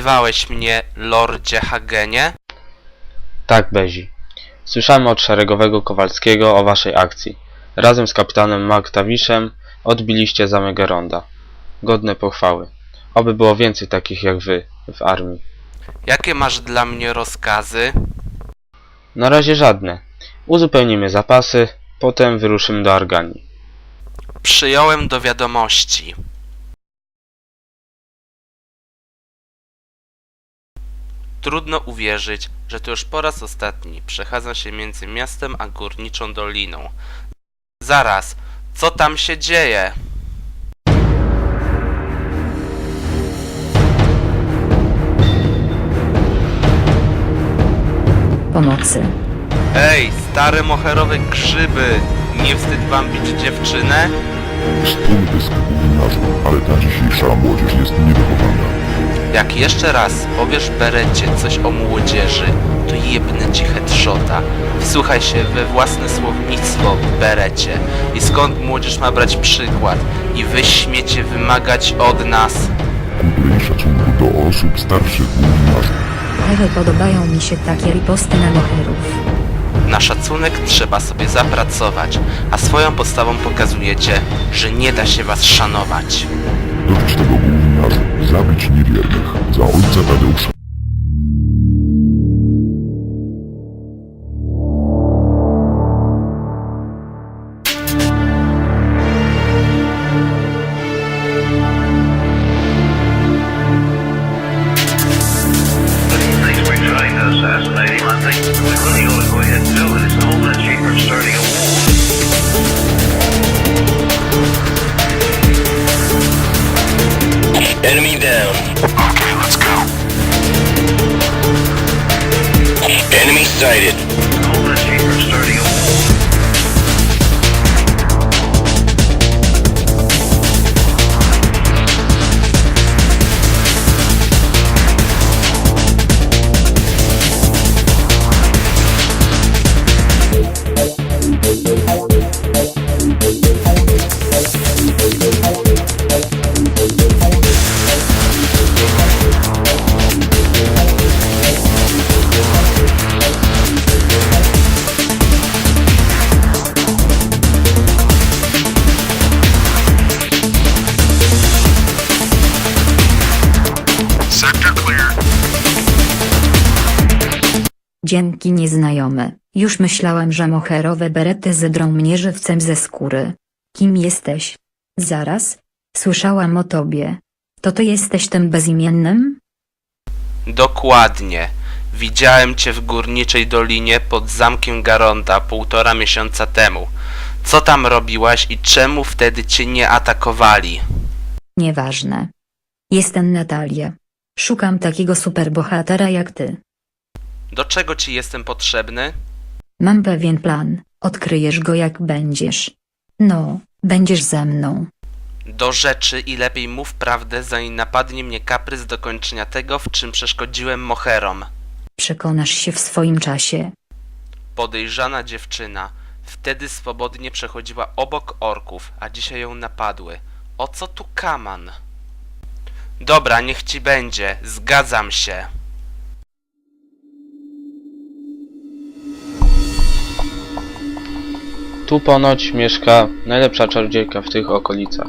wzywałeś mnie, lordzie Hagenie? Tak, Bezi. Słyszałem od szeregowego Kowalskiego o waszej akcji. Razem z kapitanem Magtawiszem odbiliście zamek Geronda. Godne pochwały. Oby było więcej takich jak wy w armii. Jakie masz dla mnie rozkazy? Na razie żadne. Uzupełnimy zapasy, potem wyruszymy do Arganii. Przyjąłem do wiadomości. Trudno uwierzyć, że to już po raz ostatni przechadzam się między miastem a górniczą doliną. Zaraz, co tam się dzieje? Pomocy. Ej, stare moherowe grzyby! Nie wstyd wam bić dziewczynę? Dysk gówniarzu, ale ta dzisiejsza młodzież jest niewychowana. Jak jeszcze raz powiesz Berecie coś o młodzieży, to jebnę ci headshota. Wsłuchaj się we własne słownictwo, Berecie. I skąd młodzież ma brać przykład? I wy śmiecie wymagać od nas? I szacunku do osób starszych gówniarzy. Podobają mi się takie riposty na moherów. Na szacunek trzeba sobie zapracować, a swoją postawą pokazujecie, że nie da się was szanować. Dość tego zabić niewiernych. Za ojca Tadeusza. Dzięki nieznajomy. Już myślałem, że moherowe berety zedrą mnie żywcem ze skóry. Kim jesteś? Zaraz. Słyszałam o tobie. To ty jesteś tym bezimiennym? Dokładnie. Widziałem cię w górniczej dolinie pod zamkiem Garonda półtora miesiąca temu. Co tam robiłaś i czemu wtedy cię nie atakowali? Nieważne. Jestem Natalia. Szukam takiego superbohatera jak ty. Do czego ci jestem potrzebny? Mam pewien plan. Odkryjesz go jak będziesz. No, będziesz ze mną. Do rzeczy i lepiej mów prawdę, zanim napadnie mnie kaprys dokończenia tego, w czym przeszkodziłem moherom. Przekonasz się w swoim czasie. Podejrzana dziewczyna. Wtedy swobodnie przechodziła obok orków, a dzisiaj ją napadły. O co tu kaman? Dobra, niech ci będzie. Zgadzam się. Tu ponoć mieszka najlepsza czarodziejka w tych okolicach.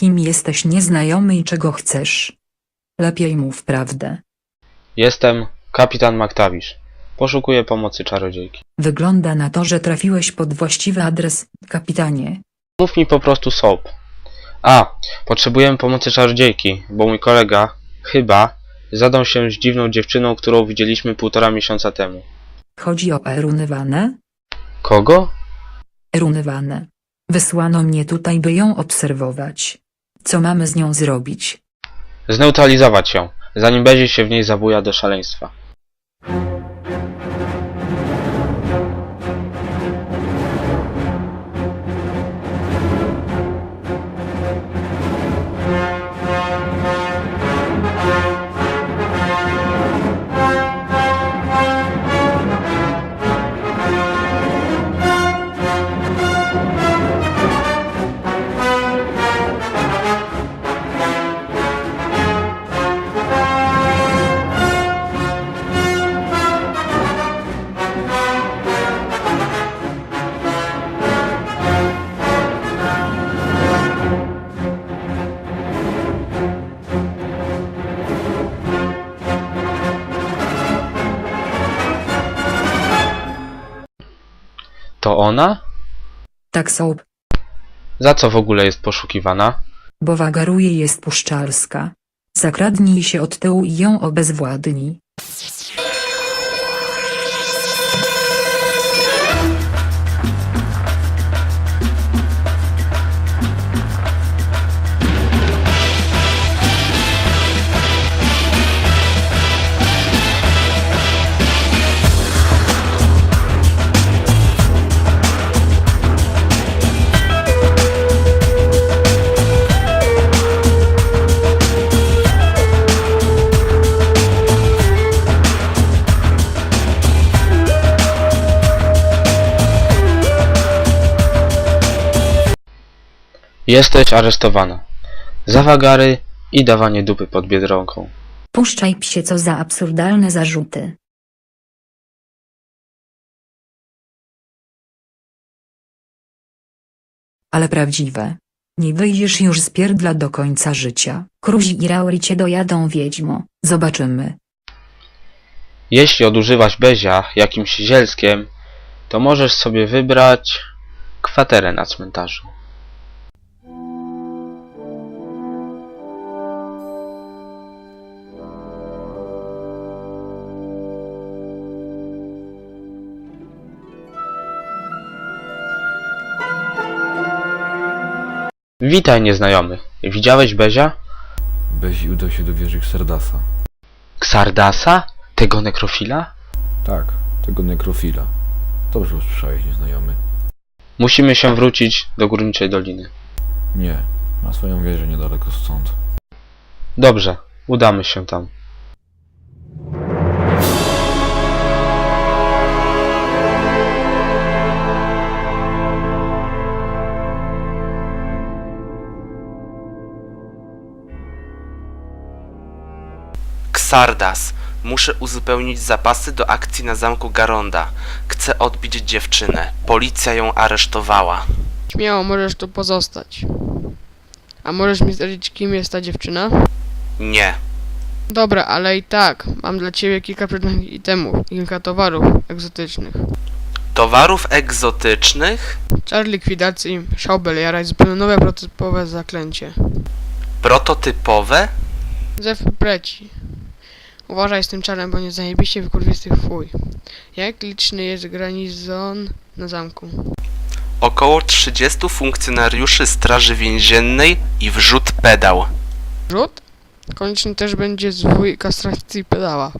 Kim jesteś nieznajomy i czego chcesz? Lepiej mów prawdę. Jestem kapitan Magtawisz. Poszukuję pomocy czarodziejki. Wygląda na to, że trafiłeś pod właściwy adres, kapitanie. Mów mi po prostu soap. A, potrzebujemy pomocy czarodziejki, bo mój kolega, chyba, zadał się z dziwną dziewczyną, którą widzieliśmy półtora miesiąca temu. Chodzi o Erunywanę? Kogo? Erunywanę. Wysłano mnie tutaj, by ją obserwować. Co mamy z nią zrobić? Zneutralizować ją, zanim będzie się w niej zabuja do szaleństwa. To ona? Tak soap, Za co w ogóle jest poszukiwana? bo wagaruje jest puszczalska. Zakradnij się od tyłu i ją obezwładnij. Jesteś aresztowana. Za wagary i dawanie dupy pod biedronką. Puszczaj psie co za absurdalne zarzuty. Ale prawdziwe. Nie wyjdziesz już z pierdla do końca życia. Kruzi i Rauri cię dojadą wiedźmo. Zobaczymy. Jeśli odużywasz Bezia jakimś zielskiem, to możesz sobie wybrać kwaterę na cmentarzu. Witaj nieznajomy. Widziałeś Bezia? Bezi udał się do wieży Xardasa. Ksardasa? Tego nekrofila? Tak, tego nekrofila. Dobrze usłyszałeś, nieznajomy. Musimy się wrócić do Górniczej Doliny. Nie, ma swoją wieżę niedaleko stąd. Dobrze, udamy się tam. Ksardas. Muszę uzupełnić zapasy do akcji na zamku Garonda. Chcę odbić dziewczynę. Policja ją aresztowała. Śmiało możesz tu pozostać. A możesz mi zdradzić, kim jest ta dziewczyna? Nie. Dobra, ale i tak, mam dla ciebie kilka przedmiotów itemów i kilka towarów egzotycznych. Towarów egzotycznych? Czar likwidacji, Schaubel jarać zupełnie nowe prototypowe zaklęcie. Prototypowe? Zew preci. Uważaj z tym czarem, bo nie zajebiście wykurwisty fuj. Jak liczny jest garnizon na zamku? Około 30 funkcjonariuszy Straży Więziennej i wrzut pedał. Rzut? Konieczny też będzie zwój kastracji pedała.